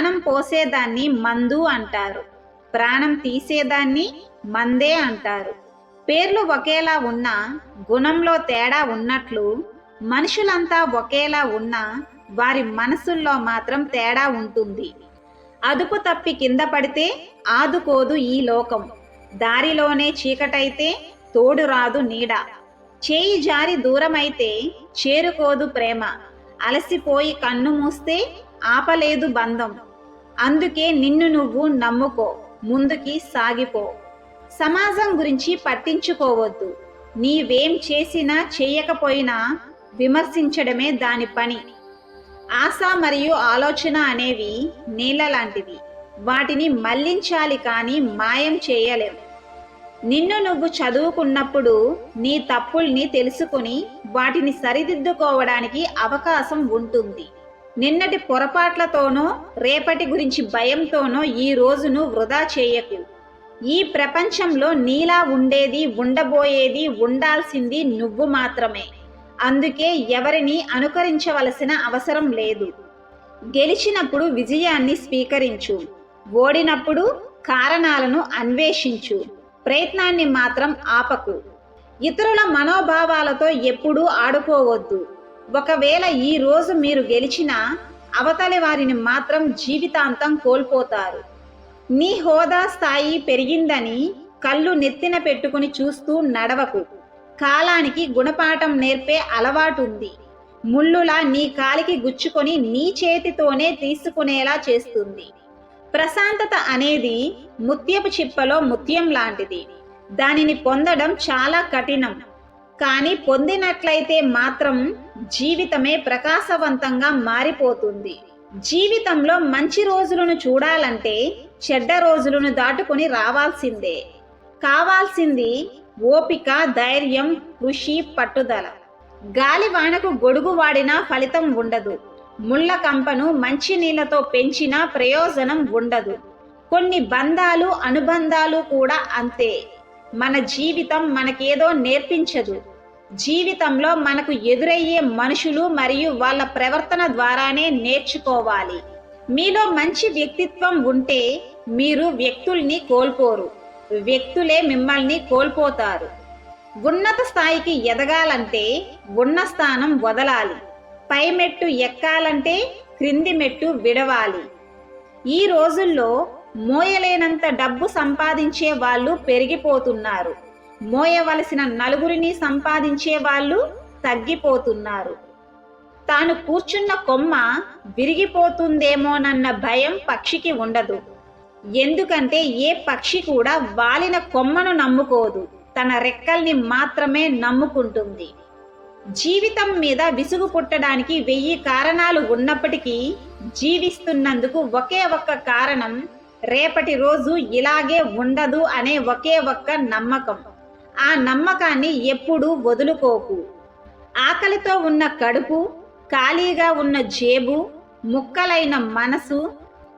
ప్రాణం పోసేదాన్ని మందు అంటారు. ప్రాణం తీసేదాన్ని మందే అంటారు. పేర్లు ఒకేలా ఉన్నా గుణంలో తేడా ఉన్నట్లు మనుషులంతా ఒకేలా ఉన్నా వారి మనసుల్లో మాత్రం తేడా ఉంటుంది. అదుపు తప్పి కింద పడితే ఆదుకోదు ఈ లోకం. దారిలోనే చీకటైతే తోడు రాదు నీడ. చేయి జారి దూరమైతే చేరుకోదు ప్రేమ. అలసిపోయి కన్ను మూస్తే ఆపలేదు బంధం. అందుకే నిన్ను నువ్వు నమ్ముకో ముందుకి సాగిపో. సమాజం గురించి పట్టించుకోవద్దు. నీవేం చేసినా చేయకపోయినా విమర్శించడమే దాని పని. ఆశ మరియు ఆలోచన అనేవి నీళ్ళ లాంటివి వాటిని మళ్ళించాలి కానీ మాయం చేయలేం. నిన్ను నువ్వు చదువుకున్నప్పుడు నీ తప్పుల్ని తెలుసుకుని వాటిని సరిదిద్దుకోవడానికి అవకాశం ఉంటుంది. నిన్నటి పొరపాట్లతోనో రేపటి గురించి భయంతోనో ఈ రోజును వృధా చేయకు. ఈ ప్రపంచంలో నీలా ఉండేది ఉండబోయేది ఉండాల్సింది నువ్వు మాత్రమే. అందుకే ఎవరిని అనుకరించవలసిన అవసరం లేదు. గెలిచినప్పుడు విజయాన్ని స్వీకరించు. ఓడినప్పుడు కారణాలను అన్వేషించు. ప్రయత్నాన్ని మాత్రం ఆపకు. ఇతరుల మనోభావాలతో ఎప్పుడూ ఆడుకోవద్దు. ఒకవేళ ఈ రోజు మీరు గెలిచినా అవతలి వారిని మాత్రం జీవితాంతం కోల్పోతారు. నీ హోదా స్థాయి పెరిగిందని కళ్ళు నెత్తిన పెట్టుకుని చూస్తూ నడవకు. కాలానికి గుణపాఠం నేర్పే అలవాటుంది. ముళ్ళులా నీ కాలికి గుచ్చుకొని నీ చేతితోనే తీసుకునేలా చేస్తుంది. ప్రశాంతత అనేది ముత్యపు చిప్పలో ముత్యం లాంటిది. దానిని పొందడం చాలా కఠినం. కానీ పొందినట్లయితే మాత్రం జీవితమే ప్రకాశవంతంగా మారిపోతుంది. జీవితంలో మంచి రోజులను చూడాలంటే చెడ్డ రోజులను దాటుకొని రావాల్సిందే. కావాల్సింది ఓపిక ధైర్యం కృషి పట్టుదల. గాలివానకు గొడుగు వాడినా ఫలితం ఉండదు. ముళ్ళ కంపను మంచి నీళ్ళతో పెంచినా ప్రయోజనం ఉండదు. కొన్ని బంధాలు అనుబంధాలు కూడా అంతే. మన జీవితం మనకేదో నేర్పించదు. జీవితంలో మనకు ఎదురయ్యే మనుషులు మరియు వాళ్ళ ప్రవర్తన ద్వారానే నేర్చుకోవాలి. మీలో మంచి వ్యక్తిత్వం ఉంటే మీరు వ్యక్తుల్ని కోల్పోరు. వ్యక్తులే మిమ్మల్ని కోల్పోతారు. ఉన్నత స్థాయికి ఎదగాలంటే ఉన్న స్థానం వదలాలి. పై మెట్టు ఎక్కాలంటే క్రింది మెట్టు విడవాలి. ఈ రోజుల్లో మోయలేనంత డబ్బు సంపాదించే వాళ్ళు పెరిగిపోతున్నారు. మోయవలసిన నలుగురిని సంపాదించే వాళ్ళు తగ్గిపోతున్నారు. తాను కూర్చున్న కొమ్మ విరిగిపోతుందేమోనన్న భయం పక్షికి ఉండదు. ఎందుకంటే ఏ పక్షి కూడా వాలిన కొమ్మను నమ్ముకోదు. తన రెక్కల్ని మాత్రమే నమ్ముకుంటుంది. జీవితం మీద విసుగు పుట్టడానికి వెయ్యి కారణాలు ఉన్నప్పటికీ జీవిస్తున్నందుకు ఒకే ఒక్క కారణం రేపటి రోజు ఇలాగే ఉండదు అనే ఒకే ఒక్క నమ్మకం. ఆ నమ్మకాన్ని ఎప్పుడూ వదులుకోకు. ఆకలితో ఉన్న కడుపు ఖాళీగా ఉన్న జేబు ముక్కలైన మనసు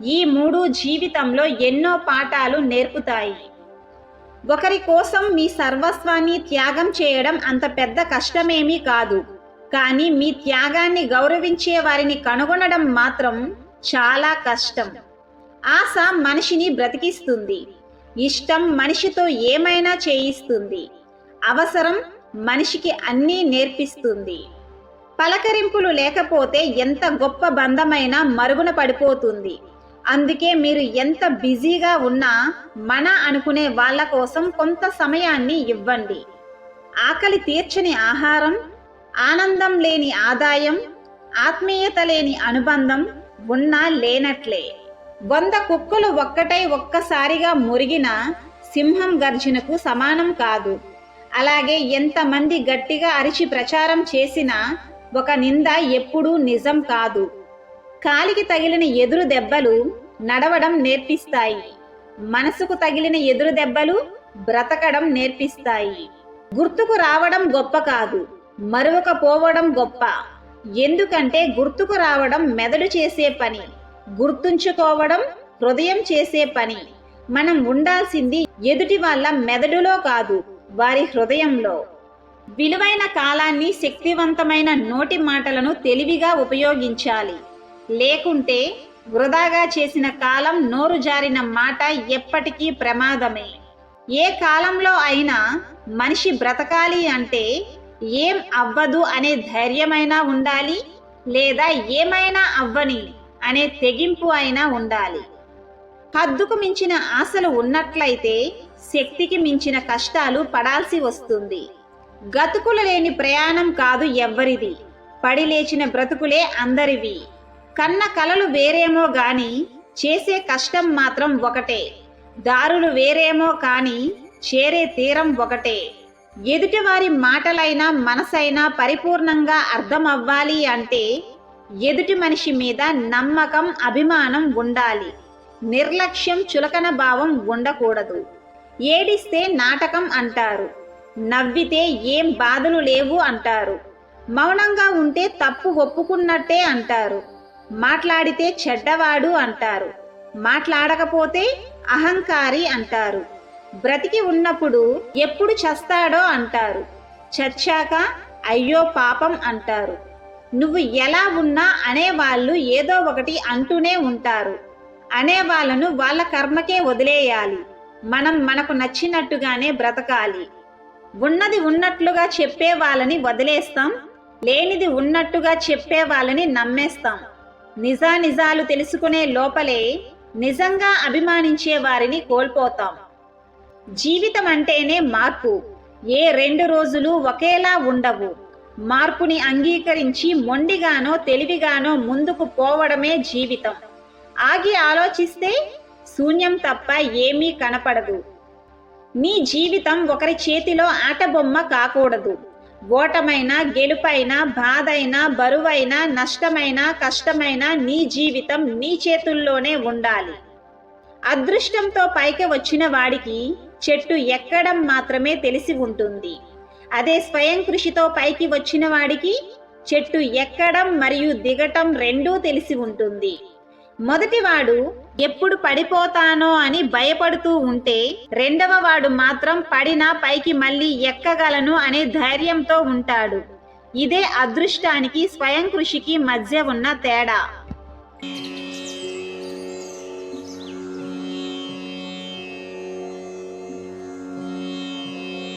ఈ మూడు జీవితంలో ఎన్నో పాఠాలు నేర్పుతాయి. ఒకరి కోసం మీ సర్వస్వాన్ని త్యాగం చేయడం అంత పెద్ద కష్టమేమీ కాదు. కానీ మీ త్యాగాన్ని గౌరవించే వారిని కనుగొనడం మాత్రం చాలా కష్టం. ఆశ మనిషిని బ్రతికిస్తుంది. ఇష్టం మనిషితో ఏమైనా చేయిస్తుంది. అవసరం మనిషికి అన్నీ నేర్పిస్తుంది. పలకరింపులు లేకపోతే ఎంత గొప్ప బంధమైనా మరుగున పడిపోతుంది. అందుకే మీరు ఎంత బిజీగా ఉన్నా మన అనుకునే వాళ్ళ కోసం కొంత సమయాన్ని ఇవ్వండి. ఆకలి తీర్చని ఆహారం ఆనందం లేని ఆదాయం ఆత్మీయత లేని అనుబంధం ఉన్నా లేనట్లే. వంద కుక్కలు ఒక్కటై ఒక్కసారిగా మురిగిన సింహం గర్జనకు సమానం కాదు. అలాగే ఎంతమంది గట్టిగా అరిచి ప్రచారం చేసినా ఒక నింద ఎప్పుడూ నిజం కాదు. కాలికి తగిలిన ఎదురు దెబ్బలు నడవడం నేర్పిస్తాయి. మనసుకు తగిలిన ఎదురు దెబ్బలు బ్రతకడం నేర్పిస్తాయి. గుర్తుకు రావడం గొప్ప కాదు మరువకపోవడం గొప్ప. ఎందుకంటే గుర్తుకు రావడం మెదడు చేసే పని. గుర్తుంచుకోవడం హృదయం చేసే పని. మనం ఉండాల్సింది ఎదుటి వాళ్ళ మెదడులో కాదు వారి హృదయంలో. విలువైన కాలాన్ని శక్తివంతమైన నోటి మాటలను తెలివిగా ఉపయోగించాలి. లేకుంటే వృధాగా చేసిన కాలం నోరు జారిన మాట ఎప్పటికీ ప్రమాదమే. ఏ కాలంలో అయినా మనిషి బ్రతకాలి అంటే ఏం అవ్వదు అనే ధైర్యమైనా ఉండాలి లేదా ఏమైనా అవ్వని అనే తెగింపు అయినా ఉండాలి. హద్దుకు మించిన ఆశలు ఉన్నట్లయితే శక్తికి మించిన కష్టాలు పడాల్సి వస్తుంది. గతుకులు లేని ప్రయాణం కాదు ఎవ్వరిది. పడి లేచిన బ్రతుకులే అందరివి. కన్న కలలు వేరేమో గాని చేసే కష్టం మాత్రం ఒకటే. దారులు వేరేమో కాని చేరే తీరం ఒకటే. ఎదుటివారి మాటలైనా మనసైనా పరిపూర్ణంగా అర్థం అవ్వాలి అంటే ఎదుటి మనిషి మీద నమ్మకం అభిమానం ఉండాలి. నిర్లక్ష్యం చులకన భావం ఉండకూడదు. ఏడిస్తే నాటకం అంటారు. నవ్వితే ఏం బాధలు లేవు అంటారు. మౌనంగా ఉంటే తప్పు ఒప్పుకున్నట్టే అంటారు. మాట్లాడితే చెడ్డవాడు అంటారు. మాట్లాడకపోతే అహంకారి అంటారు. బ్రతికి ఉన్నప్పుడు ఎప్పుడు చస్తాడో అంటారు. చచ్చాక అయ్యో పాపం అంటారు. నువ్వు ఎలా ఉన్నా అనేవాళ్ళు ఏదో ఒకటి అంటూనే ఉంటారు. అనేవాళ్ళను వాళ్ళ కర్మకే వదిలేయాలి. మనం మనకు నచ్చినట్టుగానే బ్రతకాలి. ఉన్నది ఉన్నట్లుగా చెప్పే వాళ్ళని వదిలేస్తాం. లేనిది ఉన్నట్టుగా చెప్పే వాళ్ళని నమ్మేస్తాం. నిజానిజాలు తెలుసుకునే లోపలే నిజంగా అభిమానించే వారిని కోల్పోతాం. జీవితం అంటేనే మార్పు. ఏ రెండు రోజులు ఒకేలా ఉండవు. మార్పుని అంగీకరించి మొండిగానో తెలివిగానో ముందుకు పోవడమే జీవితం. ఆగి ఆలోచిస్తే శూన్యం తప్ప ఏమీ కనపడదు. నీ జీవితం ఒకరి చేతిలో ఆటబొమ్మ కాకూడదు. ఓటమైన గెలుపైన బాధైన బరువైన నష్టమైన కష్టమైన నీ జీవితం నీ చేతుల్లోనే ఉండాలి. అదృష్టంతో పైకి వచ్చిన వాడికి చెట్టు ఎక్కడం మాత్రమే తెలిసి ఉంటుంది. అదే స్వయం కృషితో పైకి వచ్చిన వాడికి చెట్టు ఎక్కడం మరియు దిగటం రెండూ తెలిసి ఉంటుంది. మొదటివాడు ఎప్పుడు పడిపోతానో అని భయపడుతూ ఉంటే రెండవ వాడు మాత్రం పడినా పైకి మళ్ళీ ఎక్కగలను అనే ధైర్యంతో ఉంటాడు. ఇదే అదృష్టానికి స్వయం కృషికి మధ్య ఉన్న తేడా.